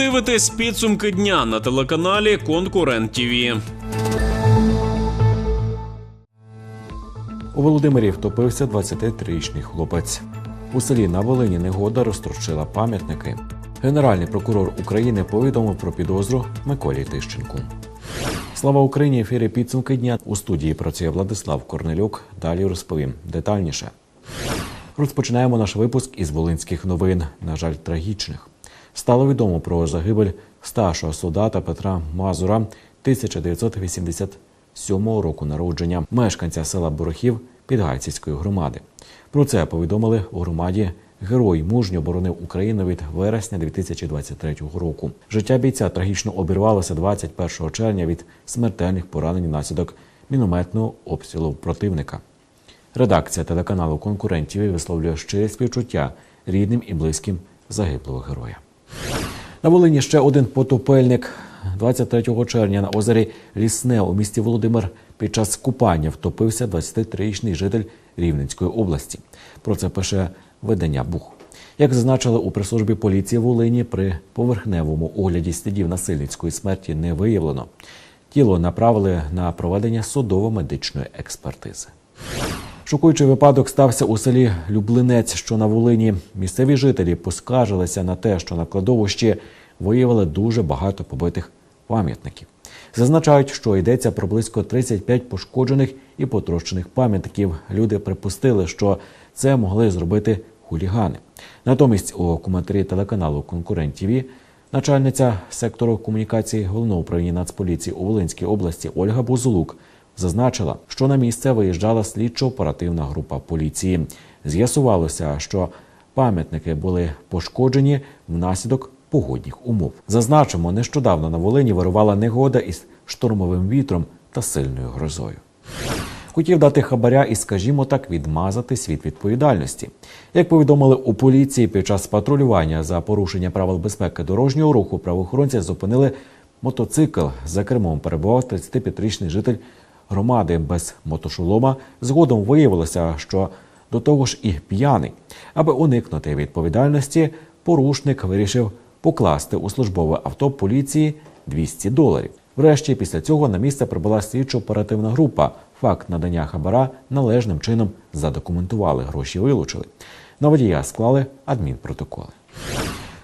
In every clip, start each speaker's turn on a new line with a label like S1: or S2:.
S1: дивитесь підсумки дня на телеканалі Конкурент ТІВІ.
S2: У Володимирі втопився 23-річний хлопець. У селі на Волині негода розтрощила пам'ятники. Генеральний прокурор України повідомив про підозру Миколі Тищенку. Слава Україні! Ефірі підсумки дня у студії працює Владислав Корнелюк. Далі розповім детальніше. Розпочинаємо наш випуск із волинських новин, на жаль, трагічних. Стало відомо про загибель старшого солдата Петра Мазура 1987 року народження, мешканця села Борохів Підгайцівської громади. Про це повідомили у громаді. Герой мужньо боронив Україну від вересня 2023 року. Життя бійця трагічно обірвалося 21 червня від смертельних поранень внаслідок мінометного обстрілу противника. Редакція телеканалу конкурентів висловлює щире співчуття рідним і близьким загиблого героя. На Волині ще один потопельник. 23 червня на озері Лісне у місті Володимир під час купання втопився 23-річний житель Рівненської області. Про це пише видання Бух. Як зазначили у прес-службі поліції Волині, при поверхневому огляді слідів насильницької смерті не виявлено. Тіло направили на проведення судово-медичної експертизи. Шокуючий випадок стався у селі Люблинець, що на Волині. Місцеві жителі поскаржилися на те, що на кладовищі виявили дуже багато побитих пам'ятників. Зазначають, що йдеться про близько 35 пошкоджених і потрощених пам'ятників. Люди припустили, що це могли зробити хулігани. Натомість у коментарі телеканалу Конкурент ТІВІ начальниця сектору комунікації головного управління Нацполіції у Волинській області Ольга Бузулук зазначила, що на місце виїжджала слідчо-оперативна група поліції. З'ясувалося, що пам'ятники були пошкоджені внаслідок погодних умов. Зазначимо, нещодавно на Волині вирувала негода із штормовим вітром та сильною грозою. Хотів дати хабаря і, скажімо так, відмазати світ відповідальності. Як повідомили у поліції, під час патрулювання за порушення правил безпеки дорожнього руху правоохоронці зупинили мотоцикл. За кермом перебував 35-річний житель громади без мотошолома. Згодом виявилося, що до того ж і п'яний. Аби уникнути відповідальності, порушник вирішив покласти у службове авто поліції 200 доларів. Врешті, після цього на місце прибула слідчо-оперативна група. Факт надання хабара належним чином задокументували, гроші вилучили. На водія склали адмінпротоколи.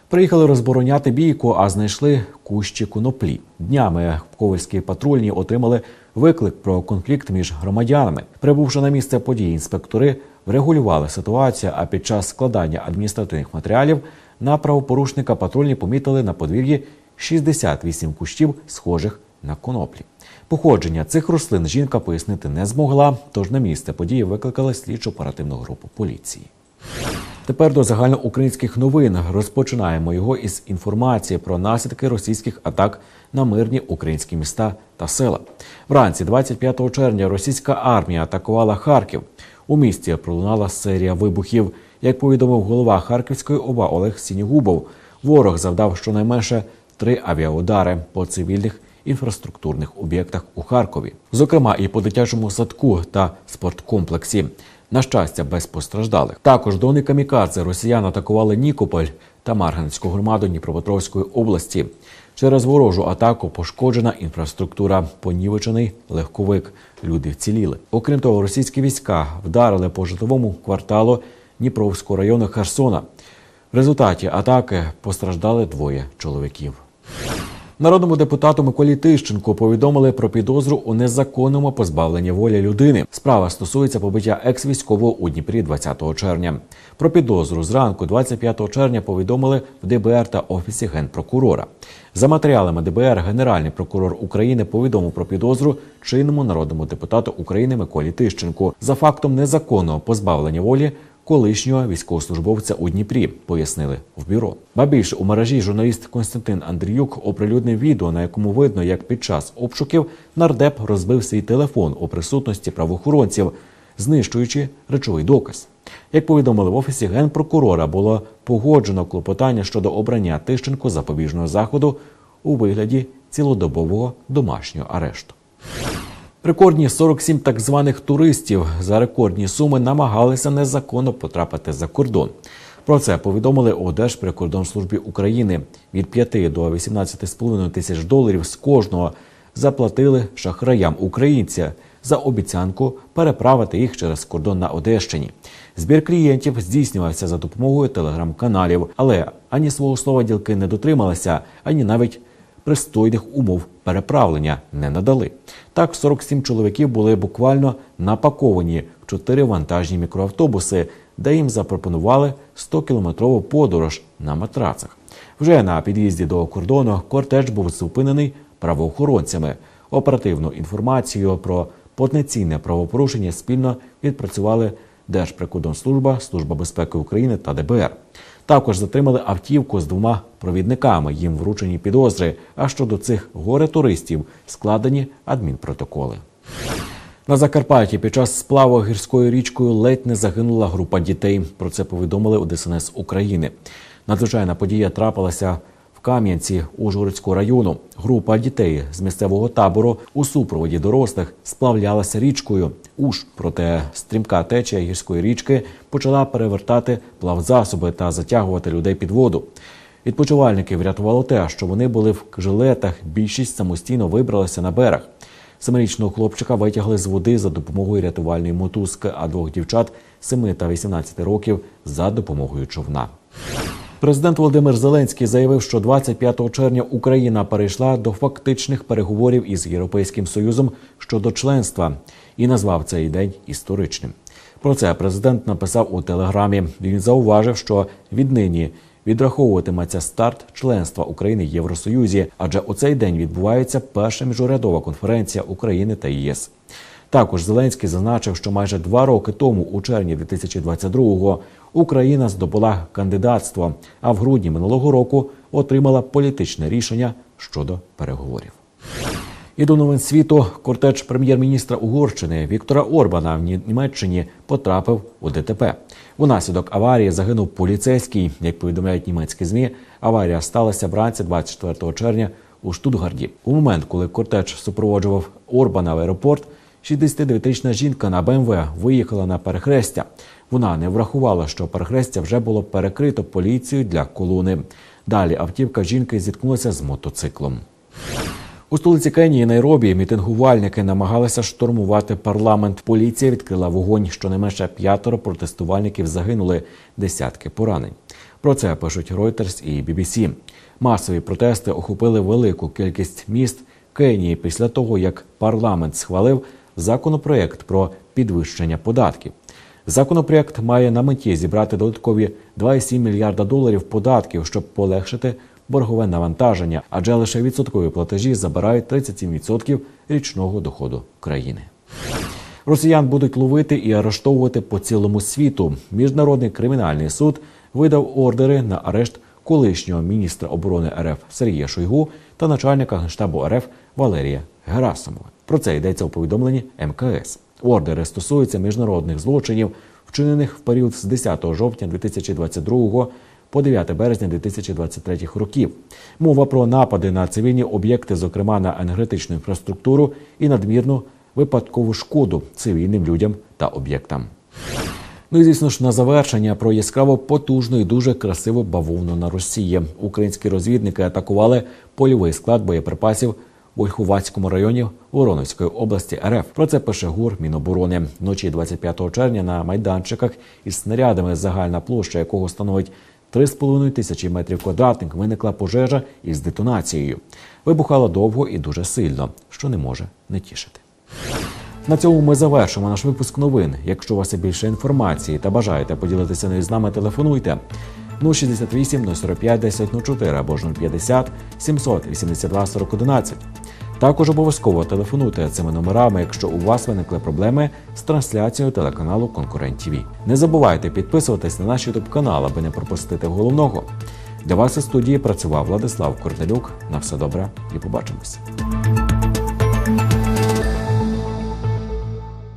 S2: Приїхали розбороняти бійку, а знайшли кущі коноплі. Днями ковальські патрульні отримали виклик про конфлікт між громадянами. Прибувши на місце події, інспектори врегулювали ситуацію. А під час складання адміністративних матеріалів на правопорушника патрульні помітили на подвір'ї 68 кущів, схожих на коноплі. Походження цих рослин жінка пояснити не змогла, тож на місце події викликали слідчо оперативну групу поліції. Тепер до загальноукраїнських новин розпочинаємо його із інформації про наслідки російських атак на мирні українські міста та села. Вранці 25 червня російська армія атакувала Харків. У місті пролунала серія вибухів. Як повідомив голова Харківської ОВА Олег Сінігубов, ворог завдав щонайменше три авіаудари по цивільних інфраструктурних об'єктах у Харкові, зокрема і по дитячому садку та спорткомплексі. На щастя, без постраждалих. Також дони камікадзе росіян атакували Нікополь та Марганську громаду Дніпропетровської області. Через ворожу атаку пошкоджена інфраструктура, понівечений легковик. Люди вціліли. Окрім того, російські війська вдарили по житловому кварталу Дніпровського району Херсона. В результаті атаки постраждали двоє чоловіків. Народному депутату Миколі Тищенку повідомили про підозру у незаконному позбавленні волі людини. Справа стосується побиття екс-військового у Дніпрі 20 червня. Про підозру зранку 25 червня повідомили в ДБР та офісі генпрокурора. За матеріалами ДБР, генеральний прокурор України повідомив про підозру чинному народному депутату України Миколі Тищенку за фактом незаконного позбавлення волі колишнього військовослужбовця у Дніпрі, пояснили в бюро. Ба більше у мережі журналіст Константин Андріюк оприлюднив відео, на якому видно, як під час обшуків нардеп розбив свій телефон у присутності правоохоронців, знищуючи речовий доказ. Як повідомили в офісі генпрокурора, було погоджено клопотання щодо обрання Тищенко запобіжного заходу у вигляді цілодобового домашнього арешту. Рекордні 47 так званих туристів за рекордні суми намагалися незаконно потрапити за кордон. Про це повідомили у Держприкордонслужбі України. Від 5 до 18,5 тисяч доларів з кожного заплатили шахраям українця за обіцянку переправити їх через кордон на Одещині. Збір клієнтів здійснювався за допомогою телеграм-каналів, але ані свого слова ділки не дотрималися, ані навіть пристойних умов переправлення не надали. Так, 47 чоловіків були буквально напаковані в чотири вантажні мікроавтобуси, де їм запропонували 100-кілометрову подорож на матрацах. Вже на під'їзді до кордону кортеж був зупинений правоохоронцями. Оперативну інформацію про потенційне правопорушення спільно відпрацювали Держприкордонслужба, Служба безпеки України та ДБР. Також затримали автівку з двома провідниками. Їм вручені підозри. А щодо цих горе-туристів складені адмінпротоколи. На Закарпатті під час сплаву гірською річкою ледь не загинула група дітей. Про це повідомили у ДСНС України. Надзвичайна подія трапилася Кам'янці Ужгородського району. Група дітей з місцевого табору у супроводі дорослих сплавлялася річкою. Уж проте стрімка течія гірської річки почала перевертати плавзасоби та затягувати людей під воду. Відпочивальники врятувало те, що вони були в жилетах. Більшість самостійно вибралися на берег. Семирічного хлопчика витягли з води за допомогою рятувальної мотузки, а двох дівчат 7 та 18 років за допомогою човна. Президент Володимир Зеленський заявив, що 25 червня Україна перейшла до фактичних переговорів із Європейським Союзом щодо членства і назвав цей день історичним. Про це президент написав у телеграмі. Він зауважив, що віднині відраховуватиметься старт членства України в Євросоюзі, адже у цей день відбувається перша міжурядова конференція України та ЄС. Також Зеленський зазначив, що майже два роки тому, у червні 2022-го, Україна здобула кандидатство, а в грудні минулого року отримала політичне рішення щодо переговорів. І до новин світу кортеж прем'єр-міністра Угорщини Віктора Орбана в Німеччині потрапив у ДТП. Унаслідок аварії загинув поліцейський. Як повідомляють німецькі змі, аварія сталася вранці 24 червня у Штутгарді. У момент, коли кортеж супроводжував Орбана в аеропорт, 69-річна жінка на БМВ виїхала на перехрестя. Вона не врахувала, що перехрестя вже було перекрито поліцією для колони. Далі автівка жінки зіткнулася з мотоциклом. У столиці Кенії Найробі мітингувальники намагалися штурмувати парламент. Поліція відкрила вогонь. Щонайменше п'ятеро протестувальників загинули, десятки поранень. Про це пишуть Reuters і BBC. Масові протести охопили велику кількість міст Кенії після того, як парламент схвалив законопроект про підвищення податків. Законопроект має на меті зібрати додаткові 2,7 мільярда доларів податків, щоб полегшити боргове навантаження, адже лише відсоткові платежі забирають 37% річного доходу країни. Росіян будуть ловити і арештовувати по цілому світу. Міжнародний кримінальний суд видав ордери на арешт колишнього міністра оборони РФ Сергія Шойгу та начальника генштабу РФ Валерія Герасимова. Про це йдеться у повідомленні МКС. Ордери стосуються міжнародних злочинів, вчинених в період з 10 жовтня 2022 по 9 березня 2023 років. Мова про напади на цивільні об'єкти, зокрема на енергетичну інфраструктуру і надмірну випадкову шкоду цивільним людям та об'єктам. Ну і звісно ж на завершення про яскраво потужну і дуже красиву бавовну на Росії. Українські розвідники атакували польовий склад боєприпасів у Ольхуватському районі Воронезької області РФ. Про це пише ГУР Міноборони. Вночі 25 червня на майданчиках із снарядами, загальна площа якого становить 3,5 тисячі метрів квадратних, виникла пожежа із детонацією. Вибухала довго і дуже сильно, що не може не тішити. На цьому ми завершимо наш випуск новин. Якщо у вас є більше інформації та бажаєте поділитися нею з нами, телефонуйте 068 045 1004 або ж 050 782 4011. Також обов'язково телефонуйте цими номерами, якщо у вас виникли проблеми з трансляцією телеканалу Конкурент ТВ. Не забувайте підписуватись на наш YouTube канал, аби не пропустити головного. Для вас у студії працював Владислав Корделюк. На все добре і побачимось.